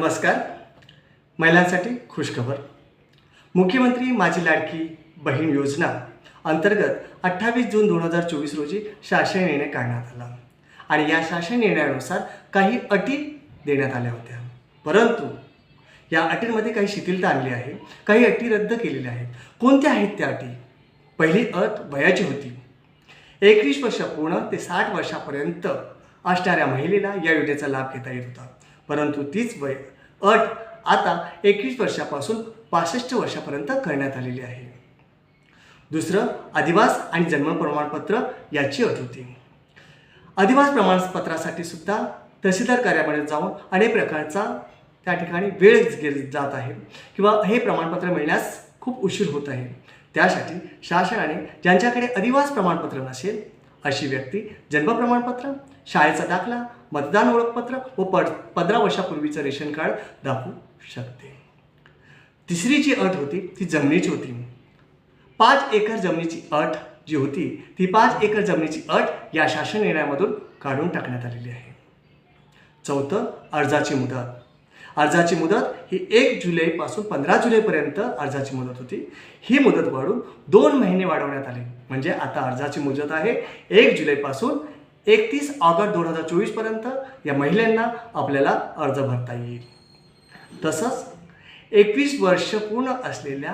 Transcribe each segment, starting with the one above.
नमस्कार. महिलांसाठी खुशखबर. मुख्यमंत्री माझी लाडकी बहीण योजना अंतर्गत अठ्ठावीस जून दोन हजार चोवीस रोजी शासन निर्णय काढण्यात आला. आणि या शासन निर्णयानुसार काही अटी देण्यात आल्या होत्या. परंतु या अटींमध्ये काही शिथिलता आणली आहे काही अटी रद्द केलेल्या आहेत. कोणत्या आहेत त्या अटी? पहिली अट वयाची होती. एकवीस वर्ष पूर्ण ते साठ वर्षापर्यंत असणाऱ्या महिलेला या योजनेचा लाभ घेता येत होता. परंतु तीच वय अट आता एकवीस वर्षापासून पासष्ट वर्षापर्यंत करण्यात आलेली आहे. दुसरं अधिवास आणि जन्म प्रमाणपत्र याची अट होती. अधिवास प्रमाणपत्रासाठी सुद्धा तहसीलदार कार्यालयात जाऊन अनेक प्रकारचा त्या ठिकाणी वेळ गेल जात आहे किंवा हे प्रमाणपत्र मिळण्यास खूप उशीर होत आहे. त्यासाठी शासनाने ज्यांच्याकडे अधिवास प्रमाणपत्र नसेल अशी व्यक्ती जन्म प्रमाणपत्र शाळेचा दाखला मतदान ओळखपत्र व पड पंधरा वर्षापूर्वीचं रेशन कार्ड दाखवू शकते. तिसरी जी अट होती ती जमिनीची होती. पाच एकर जमिनीची अट जी होती ती पाच एकर जमिनीची अट या शासन निर्णयामधून काढून टाकण्यात आलेली आहे. चौथं अर्जाची मुदत. अर्जाची मुदत ही एक जुलैपासून पंधरा जुलैपर्यंत अर्जाची मुदत होती. ही मुदत वाढून दोन महिने वाढवण्यात आली. म्हणजे आता अर्जाची मुदत आहे. एक जुलैपासून एकतीस ऑगस्ट दोन हजार चोवीसपर्यंत या महिलांना आपल्याला अर्ज भरता येईल. तसंच एकवीस वर्ष पूर्ण असलेल्या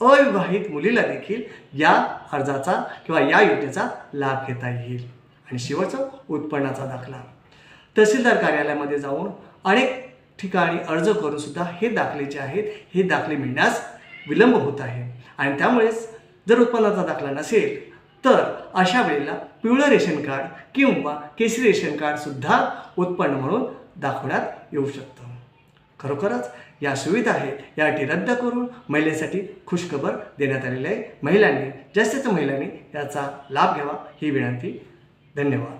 अविवाहित मुलीला देखील या अर्जाचा किंवा या योजनेचा लाभ घेता येईल. आणि शेवटचं उत्पन्नाचा दाखला. तहसीलदार कार्यालयामध्ये जाऊन अनेक ठिकाणी अर्ज करूनसुद्धा हे दाखले जे आहेत. हे दाखले मिळण्यास विलंब होत आहे. आणि त्यामुळेच जर उत्पन्नाचा दाखला नसेल तर अशा वेळेला पिवळं रेशन कार्ड किंवा केसरी रेशन कार्डसुद्धा उत्पन्न म्हणून दाखवण्यात येऊ शकतं. खरोखरच या सुविधा आहेत या अटी रद्द करून महिलेसाठी खुशखबर देण्यात आलेली आहे. महिलांनी जास्तीत महिलांनी याचा लाभ घ्यावा ही विनंती. धन्यवाद.